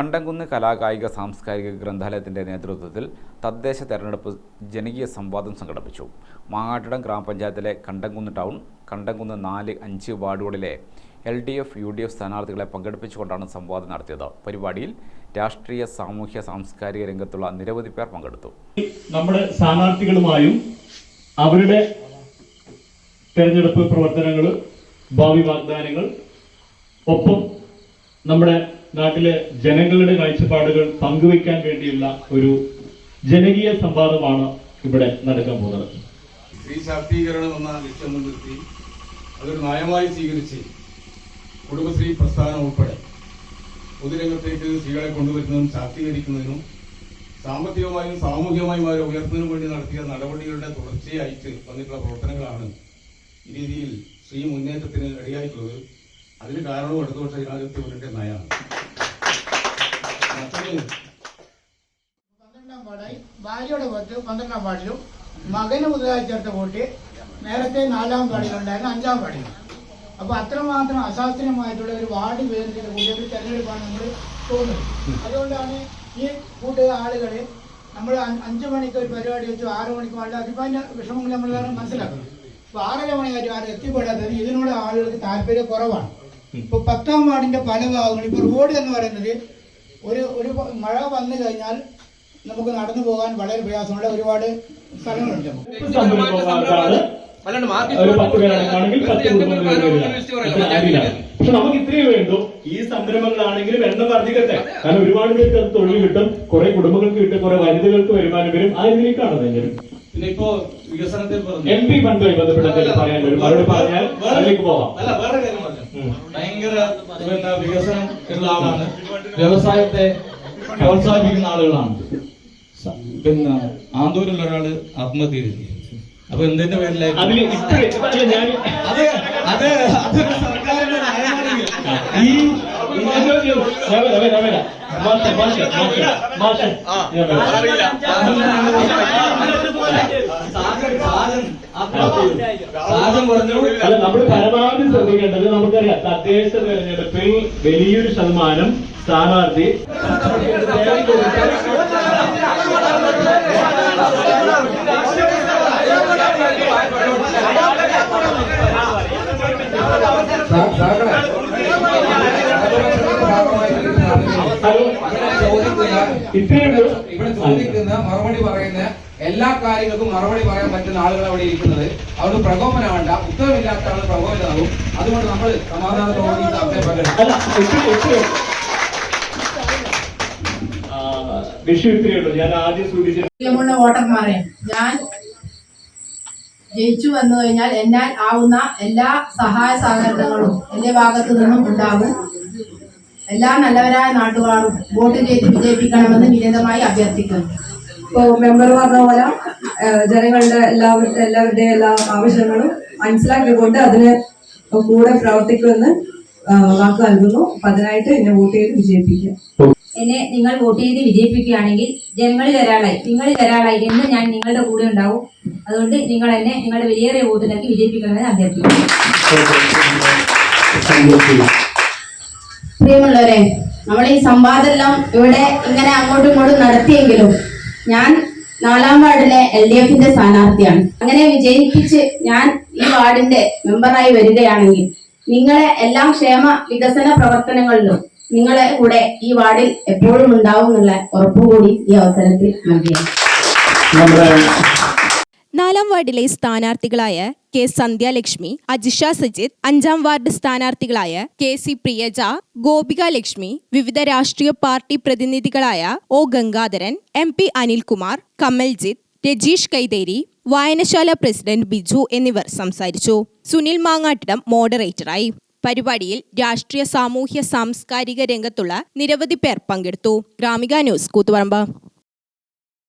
കണ്ടംകുന്ന് കലാകായിക സാംസ്കാരിക ഗ്രന്ഥാലയത്തിന്റെ നേതൃത്വത്തിൽ തദ്ദേശ തെരഞ്ഞെടുപ്പ് ജനകീയ സംവാദം സംഘടിപ്പിച്ചു. മാങ്ങാട്ടിടം ഗ്രാമപഞ്ചായത്തിലെ കണ്ടംകുന്ന് ടൗൺ കണ്ടംകുന്ന് നാല് അഞ്ച് വാർഡുകളിലെ L D F U D F സ്ഥാനാർത്ഥികളെ പങ്കെടുപ്പിച്ചുകൊണ്ടാണ് സംവാദം നടത്തിയത്. പരിപാടിയിൽ രാഷ്ട്രീയ സാമൂഹ്യ സാംസ്കാരിക രംഗത്തുള്ള നിരവധി പേർ പങ്കെടുത്തു. നമ്മുടെ സ്ഥാനാർത്ഥികളുമായും അവരുടെ തെരഞ്ഞെടുപ്പ് പ്രവർത്തനങ്ങൾ ഭാവി വാഗ്ദാനങ്ങൾ ഒപ്പം നമ്മുടെ നാട്ടിലെ ജനങ്ങളുടെ കാഴ്ചപ്പാടുകൾ പങ്കുവയ്ക്കാൻ വേണ്ടിയുള്ള ഒരു ജനകീയ സംവാദമാണ് ഇവിടെ നടക്കാൻ പോകുന്നത്. സ്ത്രീ ശാക്തീകരണം എന്ന ലക്ഷ്യം മുൻനിർത്തി അതൊരു നയമായി സ്വീകരിച്ച് കുടുംബശ്രീ പ്രസ്ഥാനം ഉൾപ്പെടെ പൊതുരംഗത്തേക്ക് സ്ത്രീകളെ കൊണ്ടുവരുന്നതും ശാക്തീകരിക്കുന്നതിനും സാമ്പത്തികമായും സാമൂഹികമായും അവരെ ഉയർത്തുന്നതിനും വേണ്ടി നടത്തിയ നടപടികളുടെ തുടർച്ചയായിട്ട് വന്നിട്ടുള്ള പ്രവർത്തനങ്ങളാണ് ഈ രീതിയിൽ സ്ത്രീ മുന്നേറ്റത്തിന് ഇടയായിട്ടുള്ളത്. അതിന് കാരണവും ഇടതുപക്ഷ ജനാധിപത്യ മുന്നേറ്റ നയമാണ്. പന്ത്രണ്ടാം വാർഡായി ഭാര്യയുടെ വോട്ട് പന്ത്രണ്ടാം വാർഡിലും മകന് പുതുതായി ചേർത്ത വോട്ട് നേരത്തെ നാലാം വാർഡിലുണ്ടായിരുന്നു അഞ്ചാം വാർഡിലും അപ്പൊ അത്രമാത്രം അശാസ്ത്രീയമായിട്ടുള്ള ഒരു വാർഡ് വേദന കൂടിയ ഒരു തെരഞ്ഞെടുപ്പാണ് നമ്മൾ തോന്നുന്നത് അതുകൊണ്ടാണ് ഈ കൂട്ട ആളുകളെ നമ്മൾ അഞ്ചു മണിക്ക് ഒരു പരിപാടി വെച്ചു ആറു മണിക്ക് വളരെ അതിപാന്റെ വിഷമങ്ങൾ നമ്മൾ മനസ്സിലാക്കുന്നത് അപ്പൊ ആറര മണിയായിട്ട് ആരും എത്തിപ്പെടാത്തത് ഇതിനോട് ആളുകൾക്ക് താല്പര്യം കുറവാണ്. ഇപ്പൊ പത്താം വാർഡിന്റെ പല ഭാഗങ്ങളും ഇപ്പൊ റോഡ് എന്ന് പറയുന്നത് ഒരു ഒരു മഴ വന്നു കഴിഞ്ഞാൽ നമുക്ക് നടന്നു പോകാൻ വളരെ പ്രയാസമുള്ള ഒരുപാട് സ്ഥലങ്ങളുണ്ട് പക്ഷെ നമുക്ക് ഇത്രയേ വേണ്ടൂ. ഈ സംരംഭങ്ങളാണെങ്കിലും എണ്ണം വർദ്ധിക്കട്ടെ കാരണം ഒരുപാട് പേർക്ക് അത് തൊഴിൽ കിട്ടും. കുറെ കുടുംബങ്ങൾക്ക് കിട്ടും. കുറെ വനിതകൾക്ക് വരുമാനം വരും. ആ രീതിയിലേക്കാണ് അതെങ്കിലും. പിന്നെ ഇപ്പോ വികസനത്തിൽ പറഞ്ഞു. എം പി ഫണ്ടുമായി ബന്ധപ്പെട്ട പറയാൻ വരും മറുപടി പറഞ്ഞാൽ അതിലേക്ക് പോവാം. അല്ല വേറെ കാര്യം. ഭയങ്കര പിന്നെ വികസനം ഉള്ള ആളാണ്. വ്യവസായത്തെ പ്രോത്സാഹിപ്പിക്കുന്ന ആളുകളാണ്. പിന്നെ ആന്തൂരിലുള്ള ഒരാൾ ആത്മഹത്യ ചെയ്തു അപ്പൊ എന്തിന്റെ പേരിലായിരുന്നു അത് അത് അതൊരു സർക്കാരിന്റെ ഈ അല്ല നമ്മൾ പരമാവധി ശ്രദ്ധിക്കേണ്ടത് നമുക്കറിയാം തദ്ദേശ തെരഞ്ഞെടുപ്പിൽ വലിയൊരു ശതമാനം സ്ഥാനാർത്ഥി ഇവിടെ ചോദിക്കുന്ന മറുപടി പറയുന്ന എല്ലാ കാര്യങ്ങൾക്കും മറുപടി പറയാൻ പറ്റുന്ന ആളുകൾ അവിടെ ഇരിക്കുന്നത്. അവർക്ക് പ്രകോപനമാണ്ട ഉത്തരവില്ലാത്ത ആൾ പ്രകോപനമാകും അതുകൊണ്ട് നമ്മൾ സമാധാനത്തോടെ ഈ പങ്കെടുക്കും. പ്രിയമുള്ള വോട്ടർമാരെ ഞാൻ ജയിച്ചു വന്നു കഴിഞ്ഞാൽ എന്നാൽ ആവുന്ന എല്ലാ സഹായ സഹകരണങ്ങളും എന്റെ ഭാഗത്തു നിന്നും ഉണ്ടാകും. എല്ലാ നല്ലവരായ നാട്ടുകാരും വോട്ട് ചെയ്ത് വിജയിപ്പിക്കണമെന്ന് വിനീതമായി അഭ്യർത്ഥിക്കുന്നു. ഇപ്പോ മെമ്പർ പറഞ്ഞ പോലെ ജനങ്ങളുടെ എല്ലാവരുടെ എല്ലാവരുടെയും എല്ലാ ആവശ്യങ്ങളും മനസ്സിലാക്കിക്കൊണ്ട് അതിന് കൂടെ പ്രവർത്തിക്കുമെന്ന് വാക്ക് നൽകുന്നു. അപ്പൊ അതിനായിട്ട് എന്നെ വോട്ട് ചെയ്ത് വിജയിപ്പിക്കുക എന്നെ നിങ്ങൾ വോട്ട് ചെയ്ത് വിജയിപ്പിക്കുകയാണെങ്കിൽ ജനങ്ങളിൽ ഒരാളായി നിങ്ങളിൽ ഒരാളായി എന്ന് ഞാൻ നിങ്ങളുടെ കൂടെ ഉണ്ടാവും. അതുകൊണ്ട് നിങ്ങൾ എന്നെ നിങ്ങളുടെ വലിയ വോട്ടിലേക്ക് വിജയിപ്പിക്കണമെന്ന് അഭ്യർത്ഥിക്കുന്നു. പ്രിയമുള്ളവരെ നമ്മൾ ഈ സംവാദമെല്ലാം ഇവിടെ ഇങ്ങനെ അങ്ങോട്ടും ഇങ്ങോട്ടും നടത്തിയെങ്കിലും ഞാൻ നാലാം വാർഡിലെ എൽ ഡി എഫിന്റെ സ്ഥാനാർത്ഥിയാണ്. അങ്ങനെ വിജയിപ്പിച്ച് ഞാൻ ഈ വാർഡിന്റെ മെമ്പറായി വരികയാണെങ്കിൽ നിങ്ങളെ എല്ലാ ക്ഷേമ വികസന പ്രവർത്തനങ്ങളിലും നിങ്ങളെ കൂടെ ഈ വാർഡിൽ എപ്പോഴും ഉണ്ടാവും എന്നുള്ള ഉറപ്പുകൂടി ഈ അവസരത്തിൽ നൽകിയാണ് നാലാം വാർഡിലെ സ്ഥാനാർത്ഥികളായ കെ സന്ധ്യാലക്ഷ്മി അജിഷ സജിത് അഞ്ചാം വാർഡ് സ്ഥാനാർത്ഥികളായ കെ സി പ്രിയജ ഗോപിക ലക്ഷ്മി വിവിധ രാഷ്ട്രീയ party പ്രതിനിധികളായ O Gangadharan M P Anilkumar Kamaljith Rajeesh Kaitheri വായനശാല പ്രസിഡന്റ് ബിജു എന്നിവർ സംസാരിച്ചു. സുനിൽ മാങ്ങാട്ടിടം മോഡറേറ്ററായി. പരിപാടിയിൽ രാഷ്ട്രീയ സാമൂഹ്യ സാംസ്കാരിക രംഗത്തുള്ള നിരവധി പേർ പങ്കെടുത്തു. ഗ്രാമിക ന്യൂസ് കൂത്തുപറമ്പ്.